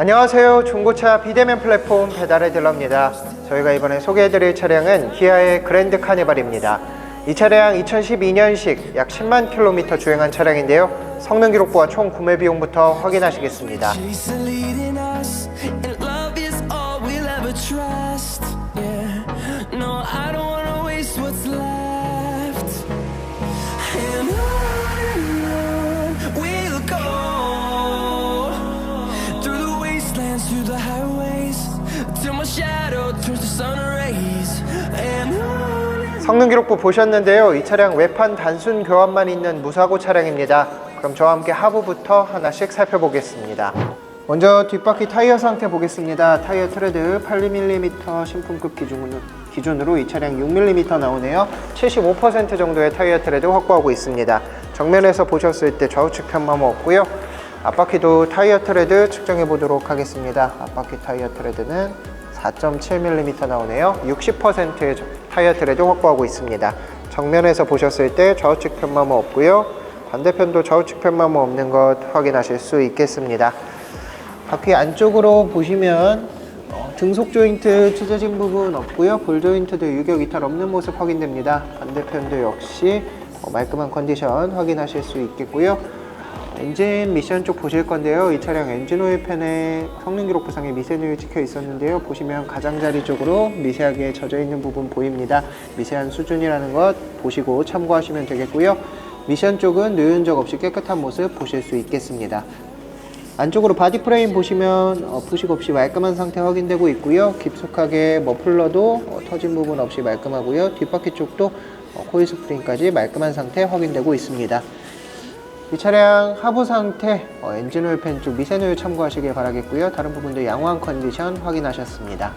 안녕하세요. 중고차 비대면 플랫폼 배달의 딜러입니다. 저희가 이번에 소개해드릴 차량은 기아의 그랜드 카니발입니다. 이 차량 2012년식 약 10만 킬로미터 주행한 차량인데요. 성능 기록부와 총 구매 비용부터 확인하시겠습니다. 성능 기록부 보셨는데요. 이 차량 외판 단순 교환만 있는 무사고 차량입니다. 그럼 저와 함께 하부부터 하나씩 살펴보겠습니다. 먼저 뒷바퀴 타이어 상태 보겠습니다. 타이어 트레드 8mm 신품급 기준으로, 기준으로 이 차량 6mm 나오네요. 75% 정도의 타이어 트레드 확보하고 있습니다. 정면에서 보셨을 때 좌우측 편마모 없고요. 앞바퀴도 타이어 트레드 측정해 보도록 하겠습니다. 앞바퀴 타이어 트레드는 4.7mm 나오네요. 60%의 타이어 트레드 확보하고 있습니다. 정면에서 보셨을 때 좌우측 편마모 없고요. 반대편도 좌우측 편마모 없는 것 확인하실 수 있겠습니다. 바퀴 안쪽으로 보시면 어, 등속 조인트 찢어진 부분 없고요. 볼 조인트도 유격 이탈 없는 모습 확인됩니다. 반대편도 역시 어, 말끔한 컨디션 확인하실 수 있겠고요. 엔진 미션 쪽 보실 건데요. 이 차량 엔진 오일 팬에 성능 기록 부상에 미세누이 찍혀 있었는데요. 보시면 가장자리 쪽으로 미세하게 젖어 있는 부분 보입니다. 미세한 수준이라는 것 보시고 참고하시면 되겠고요. 미션 쪽은 누윤 적 없이 깨끗한 모습 보실 수 있겠습니다. 안쪽으로 바디 프레임 보시면 어, 부식 없이 말끔한 상태 확인되고 있고요. 깊숙하게 머플러도 어, 터진 부분 없이 말끔하고요. 뒷바퀴 쪽도 어, 코일 스프링까지 말끔한 상태 확인되고 있습니다. 이 차량 하부 상태 어, 엔진 오일 팬 쪽 미세누유 참고하시길 바라겠고요. 다른 부분도 양호한 컨디션 확인하셨습니다.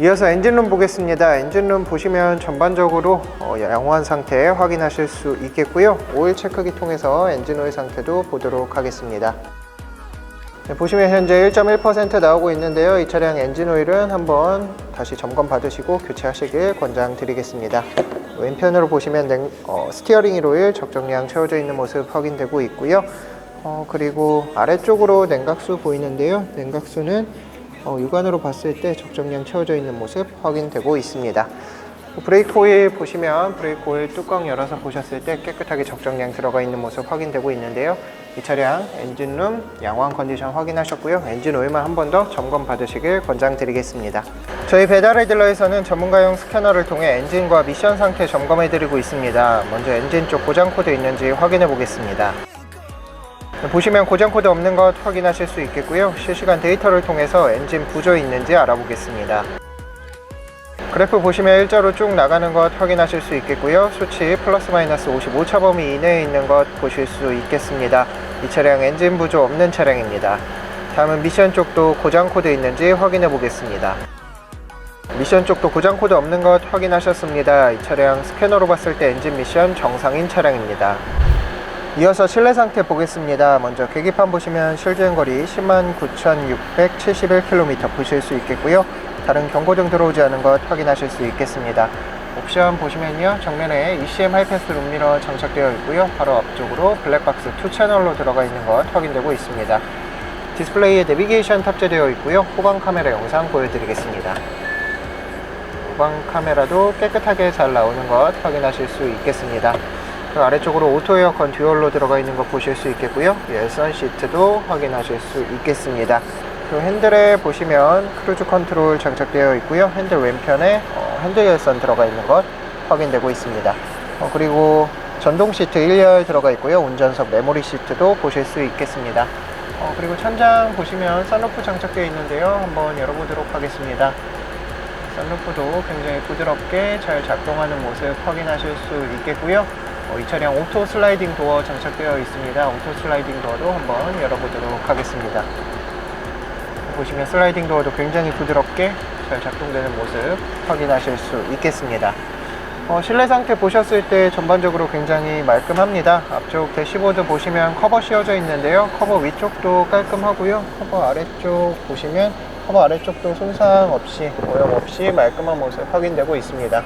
이어서 엔진룸 보겠습니다. 엔진룸 보시면 전반적으로 어, 양호한 상태 확인하실 수 있겠고요. 오일 체크기 통해서 엔진 오일 상태도 보도록 하겠습니다. 네, 보시면 현재 1.1% 나오고 있는데요. 이 차량 엔진 오일은 한번 다시 점검 받으시고 교체하시길 권장드리겠습니다. 왼편으로 보시면 냉- 어, 스티어링 휠 오일 적정량 채워져 있는 모습 확인되고 있고요. 어, 그리고 아래쪽으로 냉각수 보이는데요. 냉각수는 어, 육안으로 봤을 때 적정량 채워져 있는 모습 확인되고 있습니다. 브레이크 오일 보시면 브레이크 오일 뚜껑 열어서 보셨을 때 깨끗하게 적정량 들어가 있는 모습 확인되고 있는데요. 이 차량 엔진룸 양호한 컨디션 확인하셨고요. 엔진 오일만 한 번 더 점검 받으시길 권장드리겠습니다. 저희 배달의 딜러에서는 전문가용 스캐너를 통해 엔진과 미션 상태 점검해 드리고 있습니다. 먼저 엔진 쪽 고장 코드 있는지 확인해 보겠습니다. 보시면 고장 코드 없는 것 확인하실 수 있겠고요. 실시간 데이터를 통해서 엔진 부조 있는지 알아보겠습니다. 그래프 보시면 일자로 쭉 나가는 것 확인하실 수 있겠고요. 수치 플러스 마이너스 55차 범위 이내에 있는 것 보실 수 있겠습니다. 이 차량 엔진 부조 없는 차량입니다. 다음은 미션 쪽도 고장 코드 있는지 확인해 보겠습니다. 미션 쪽도 고장 코드 없는 것 확인하셨습니다. 이 차량 스캐너로 봤을 때 엔진 미션 정상인 차량입니다. 이어서 실내 상태 보겠습니다. 먼저 계기판 보시면 실주행 거리 109,671km 보실 수 있겠고요. 다른 경고등 들어오지 않은 것 확인하실 수 있겠습니다. 옵션 보시면요. 정면에 ECM 하이패스 룸미러 장착되어 있고요. 바로 앞쪽으로 블랙박스 2 채널로 들어가 있는 것 확인되고 있습니다. 디스플레이에 내비게이션 탑재되어 있고요. 후방 카메라 영상 보여드리겠습니다. 후방 카메라도 깨끗하게 잘 나오는 것 확인하실 수 있겠습니다. 그 아래쪽으로 오토 에어컨 듀얼로 들어가 있는 거 보실 수 있겠고요. 열선 시트도 확인하실 수 있겠습니다. 그 핸들에 보시면 크루즈 컨트롤 장착되어 있고요. 핸들 왼편에 어, 핸들 열선 들어가 있는 것 확인되고 있습니다. 어, 그리고 전동 시트 1열 들어가 있고요. 운전석 메모리 시트도 보실 수 있겠습니다. 어, 그리고 천장 보시면 썬루프 장착되어 있는데요. 한번 열어보도록 하겠습니다. 썬루프도 굉장히 부드럽게 잘 작동하는 모습 확인하실 수 있겠고요. 어, 이 차량 오토 슬라이딩 도어 장착되어 있습니다. 오토 슬라이딩 도어도 한번 열어보도록 하겠습니다. 보시면 슬라이딩 도어도 굉장히 부드럽게 잘 작동되는 모습 확인하실 수 있겠습니다. 어, 실내 상태 보셨을 때 전반적으로 굉장히 말끔합니다. 앞쪽 대시보드 보시면 커버 씌워져 있는데요. 커버 위쪽도 깔끔하고요. 커버 아래쪽 보시면 커버 아래쪽도 손상 없이 오염 없이 말끔한 모습 확인되고 있습니다.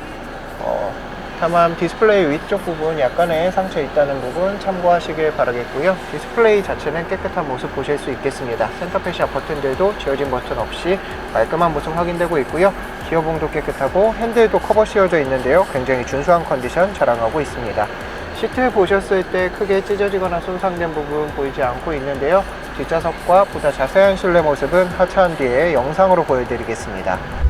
어, 다만 디스플레이 위쪽 부분 약간의 상처 있다는 부분 참고하시길 바라겠고요. 디스플레이 자체는 깨끗한 모습 보실 수 있겠습니다. 센터페시아 버튼들도 지워진 버튼 없이 깔끔한 모습 확인되고 있고요. 기어봉도 깨끗하고 핸들도 커버 씌워져 있는데요. 굉장히 준수한 컨디션 자랑하고 있습니다. 시트 보셨을 때 크게 찢어지거나 손상된 부분 보이지 않고 있는데요. 뒷좌석과 보다 자세한 실내 모습은 하차한 뒤에 영상으로 보여드리겠습니다.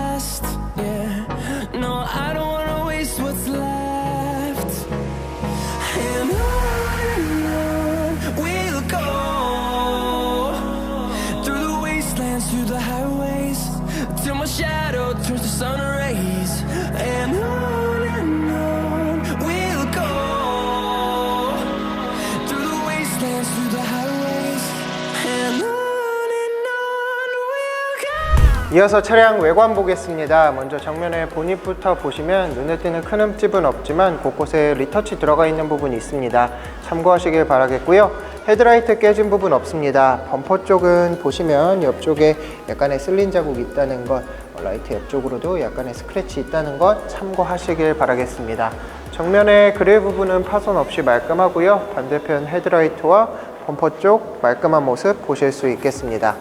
Turns to sun rays. And on and on we'll go through the wastelands, through the highways, and on and on we'll go. 이어서 차량 외관 보겠습니다. 먼저 정면에 보닛부터 보시면 눈에 띄는 큰 흠집은 없지만 곳곳에 리터치 들어가 있는 부분이 있습니다. 참고하시길 바라겠고요. 헤드라이트 깨진 부분 없습니다. 범퍼 쪽은 보시면 옆쪽에 약간의 쓸린 자국 있다는 것, 라이트 옆쪽으로도 약간의 스크래치 있다는 것 참고하시길 바라겠습니다. 정면의 그릴 부분은 파손 없이 말끔하고요. 반대편 헤드라이트와 범퍼 쪽 말끔한 모습 보실 수 있겠습니다.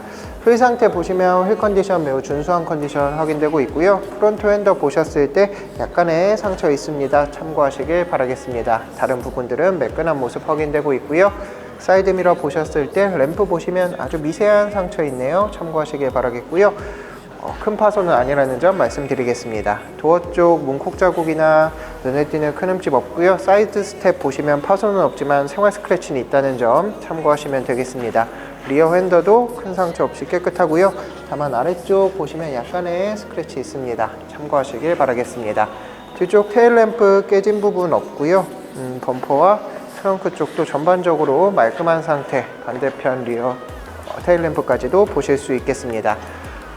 휠 상태 보시면 휠 컨디션 매우 준수한 컨디션 확인되고 있고요. 프론트 핸더 보셨을 때 약간의 상처 있습니다. 참고하시길 바라겠습니다. 다른 부분들은 매끈한 모습 확인되고 있고요. 사이드 미러 보셨을 때 램프 보시면 아주 미세한 상처 있네요. 참고하시길 바라겠고요. 어, 큰 파손은 아니라는 점 말씀드리겠습니다. 도어 쪽 문콕 자국이나 눈에 띄는 큰 흠집 없고요. 사이드 스텝 보시면 파손은 없지만 생활 스크래치는 있다는 점 참고하시면 되겠습니다. 리어 핸더도 큰 상처 없이 깨끗하고요. 다만 아래쪽 보시면 약간의 스크래치 있습니다. 참고하시길 바라겠습니다. 뒤쪽 테일 램프 깨진 부분 없고요. 음, 범퍼와 트렁크 쪽도 전반적으로 말끔한 상태. 반대편 리어 어, 테일 램프까지도 보실 수 있겠습니다.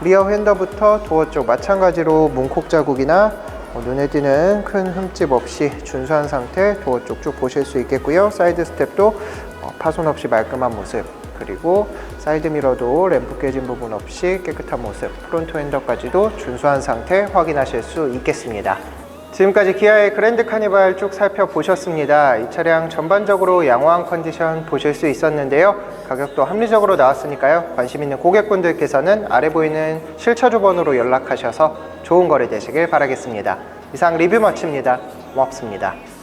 리어 핸더부터 도어 쪽 마찬가지로 문콕 자국이나 어, 눈에 띄는 큰 흠집 없이 준수한 상태 도어 쪽 쭉 보실 수 있겠고요. 사이드 스텝도 어, 파손 없이 말끔한 모습 그리고 사이드 미러도 램프 깨진 부분 없이 깨끗한 모습 프론트 핸더까지도 준수한 상태 확인하실 수 있겠습니다. 지금까지 기아의 그랜드 카니발 쭉 살펴보셨습니다. 이 차량 전반적으로 양호한 컨디션 보실 수 있었는데요. 가격도 합리적으로 나왔으니까요. 관심 있는 고객분들께서는 아래 보이는 실차주 번호로 연락하셔서 좋은 거래 되시길 바라겠습니다. 이상 리뷰 마칩니다. 고맙습니다.